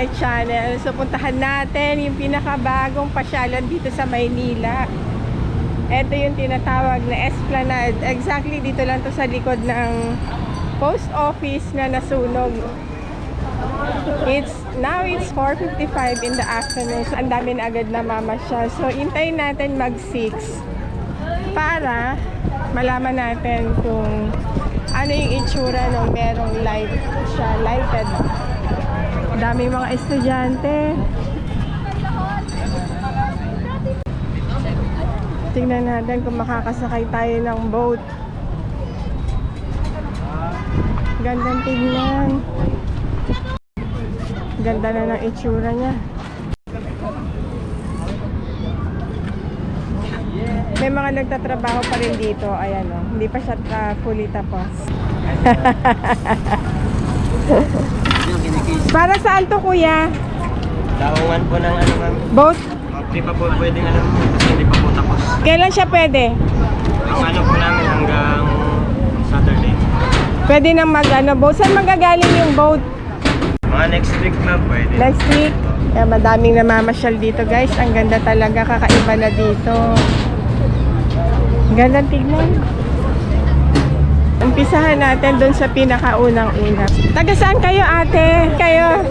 my channel. So puntahan natin yung pinakabagong pasyalan dito sa Maynila. Ito yung tinatawag na Esplanade. Exactly dito lang to sa likod ng post office na nasunog. It's now it's 4:55 in the afternoon. So, ang dami na agad na mamasyal. So, intayin natin mag 6 para malaman natin kung ano yung itsura nung merong light siya, lighted. Dami mga estudyante. Tingnan natin kung makakasakay tayo ng boat. Gandang tingnan. Ganda na ng itsura niya. May mga nagtatrabaho pa rin dito. Ayan o. Hindi pa siya ah, fully tapos. Para saan to kuya? Lawangan po ng ano ma'am. Boat? Hindi pa po pwedeng ano kasi hindi pa po tapos. Kailan siya pwede? Ang ano po namin hanggang Saturday. Pwede nang mag ano, boat. Saan magagaling yung boat? Mga next week ma'am pwede. Next week? Kaya madaming namamasyal dito guys. Ang ganda talaga. Kakaiba na dito. Ang Gandang tignan. Umpisahan natin doon sa pinakaunang-una. Taga saan kayo ate? Kayo?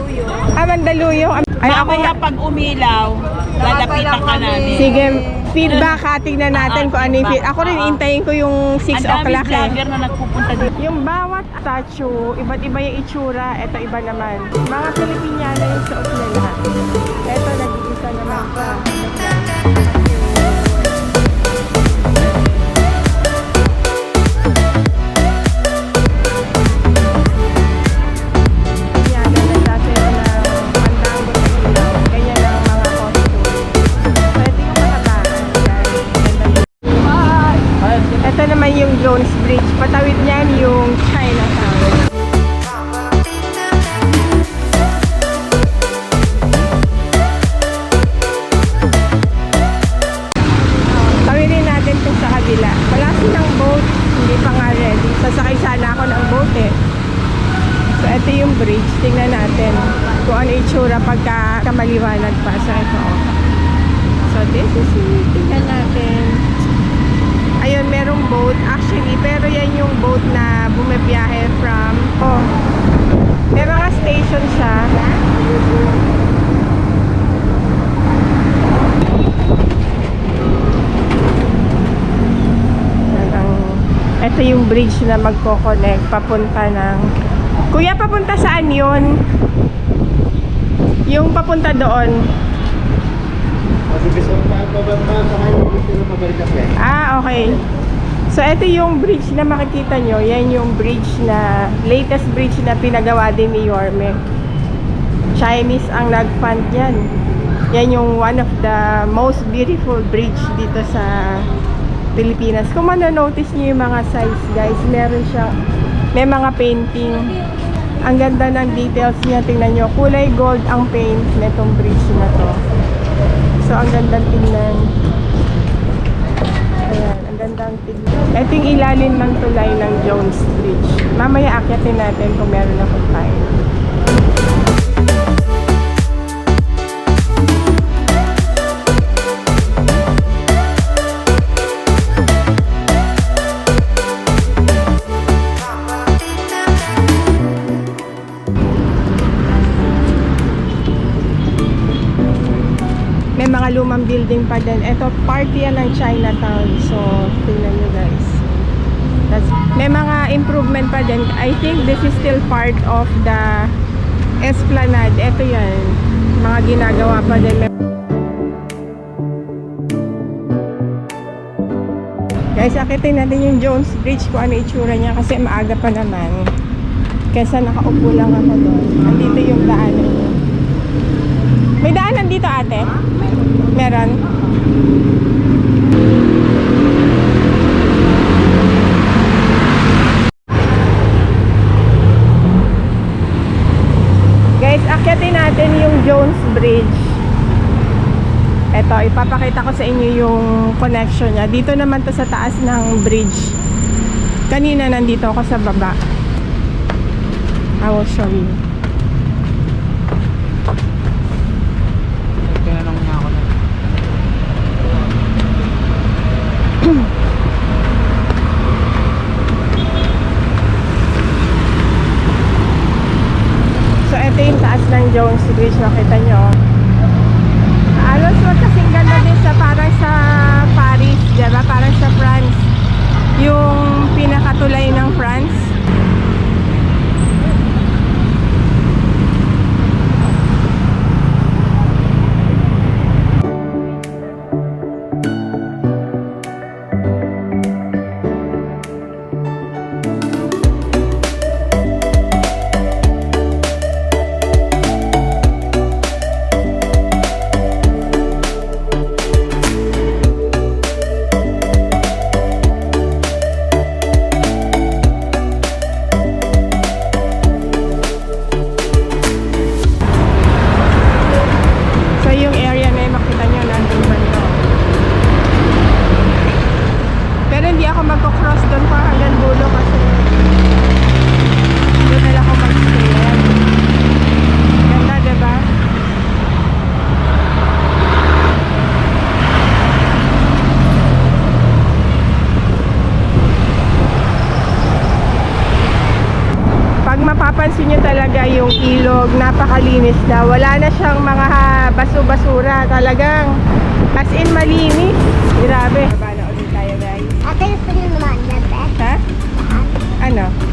Ah, Mandaluyong. Ay, ako Mamaya pag umilaw, lalapitan ka namin. Sige, feedback ha. Tignan natin kung ano yung feed. Ako rin intayin ko yung 6 Ang daming o'clock eh. vlogger na nagpupunta dito. Yung bawat statue, iba't iba yung itsura, ito iba naman. Mga Filipiniana yung suot nila. Ito nag-iisa naman yung bridge na magko-connect papunta ng... Kuya, papunta saan yun? Yung papunta doon. Ah, okay. So, ito yung bridge na makikita nyo. Yan yung bridge na, latest bridge na pinagawa din ni Yorme. Chinese ang nag-fund yan. Yan yung one of the most beautiful bridge dito sa Pilipinas. Kung manonotice nyo yung mga size, guys, meron siya, may mga painting. Ang ganda ng details niya. Tingnan nyo, kulay gold ang paint netong bridge na to. So, ang gandang tingnan. Ayan, ang gandang tingnan. Ito yung ilalim ng tulay ng Jones Bridge. Mamaya akyatin natin kung meron akong time. Building pa din. Ito, party yan ng Chinatown. So, tingnan nyo guys. That's, may mga improvement pa din. I think this is still part of the Esplanade. Ito yan. Mga ginagawa pa din. Guys, akitin natin yung Jones Bridge kung ano itsura niya kasi maaga pa naman. Kesa nakaupo lang ako doon. Andito yung daanan. May daanan dito ate? Meron. Guys, akyatin natin yung Jones Bridge. Ito, ipapakita ko sa inyo yung connection niya. Dito naman to sa taas ng bridge. Kanina nandito ako sa baba. I will show you. Bridge. Nakita nyo. Talaga yung ilog, napakalinis na. Wala na siyang mga baso-basura. Talagang as in malinis. Grabe. Baba na ulit tayo guys. Ate, gusto niyo naman yan, Beth? Ha? Ano?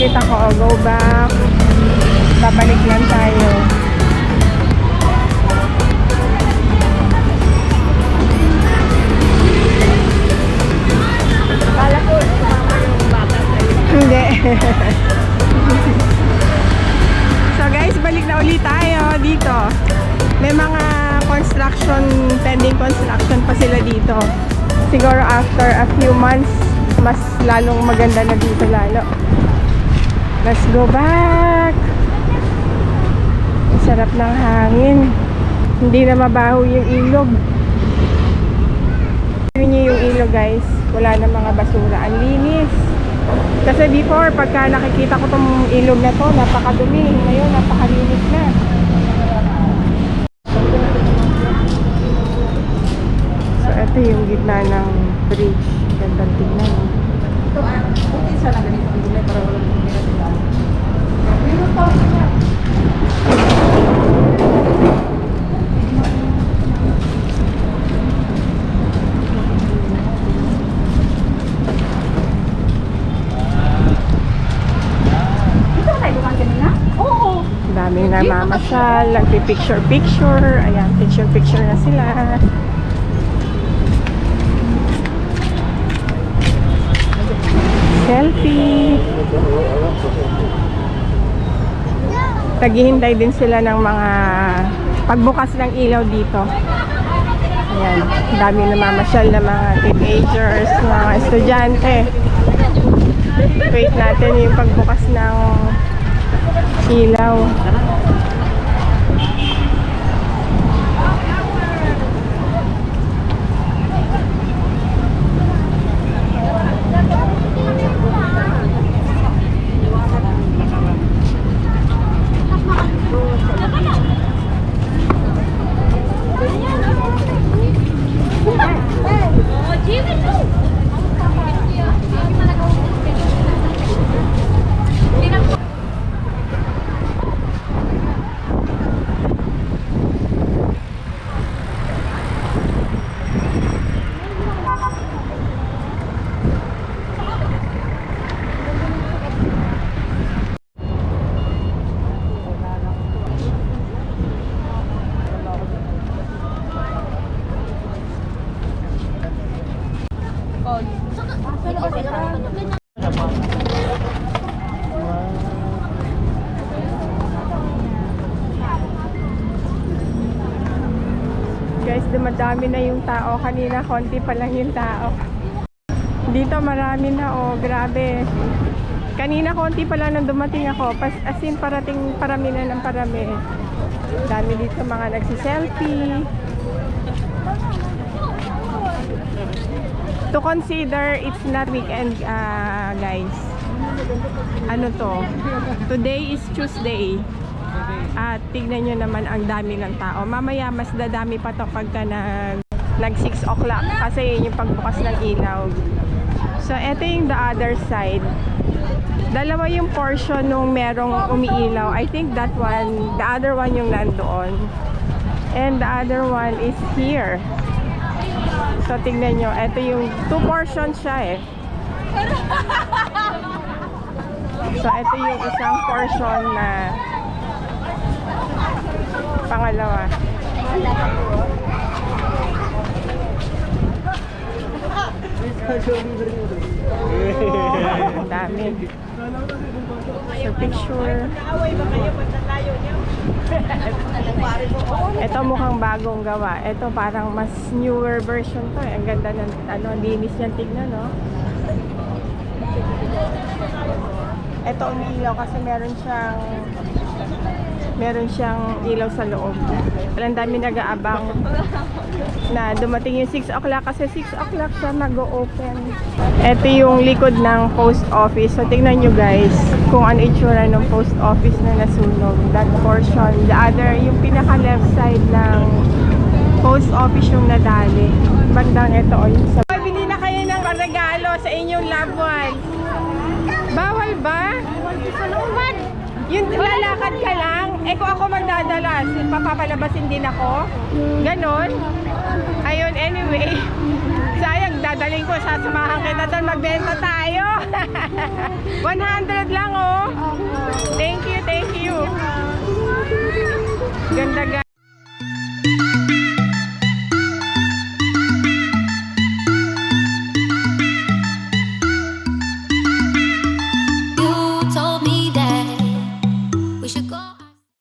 Ulit ako. O, Go back. Babalik lang tayo. Kala ko, sumama yung bata sa'yo. Hindi. so guys, balik na ulit tayo dito. May mga construction, pending construction pa sila dito. Siguro after a few months, mas lalong maganda na dito lalo. Let's go back. Ang sarap ng hangin. Hindi na mabaho yung ilog. Niyo yung ilog guys. Wala na mga basura. Ang linis. Kasi before, pagka nakikita ko tong ilog na to, napakadumi. Ngayon, napakalinis na. So, ito yung gitna ng bridge. Gandang tignan. Ito ah, buti sana ganito ang gulay para walang tumira sa daan. Dito ba tayo dumaan kanina? Oo. Ang daming namamasyal, nagpipicture-picture. Ayan, picture-picture na sila. Selfie. Naghihintay din sila ng mga pagbukas ng ilaw dito. Ayan, dami namamasyal na mga teenagers, mga estudyante. Wait natin yung pagbukas ng ilaw. Dumadami na yung tao. Kanina konti pa lang yung tao. Dito marami na oh, grabe. Kanina konti pa lang nung dumating ako. Pas, as in parating parami na ng parami. Dami dito mga nagsiselfie. To consider, it's not weekend, ah, guys. Ano to? Today is Tuesday. At tignan nyo naman ang dami ng tao. Mamaya mas dadami pa to pagka nag, nag 6 o'clock kasi yun yung pagbukas ng ilaw. So, eto yung the other side. Dalawa yung portion nung merong umiilaw. I think that one, the other one yung nandoon. And the other one is here. So, tignan nyo. Ito yung two portions siya eh. So, ito yung isang portion na pangalawa. Ang dami. So, picture. Ito mukhang bagong gawa. Ito parang mas newer version to eh. Ang ganda ng ano, linis niyang tignan, no? Ito umiilaw kasi meron siyang meron siyang ilaw sa loob. Walang dami nag-aabang na dumating yung 6 o'clock kasi 6 o'clock siya mag-open. Ito yung likod ng post office. So tingnan nyo guys kung ano itsura ng post office na nasunog. That portion. The other, yung pinaka left side ng post office yung nadali. Bandang ito o yung sa... Bili na kayo ng regalo sa inyong loved ones. Bawal ba? Bawal yung lalakad ka lang, eh kung ako magdadala, papapalabasin din ako. Ganon. Ayun, anyway. Sayang, dadaling ko, sasamahan kita doon. Magbenta tayo. 100 lang, oh. Thank you, thank you. Ganda, ganda.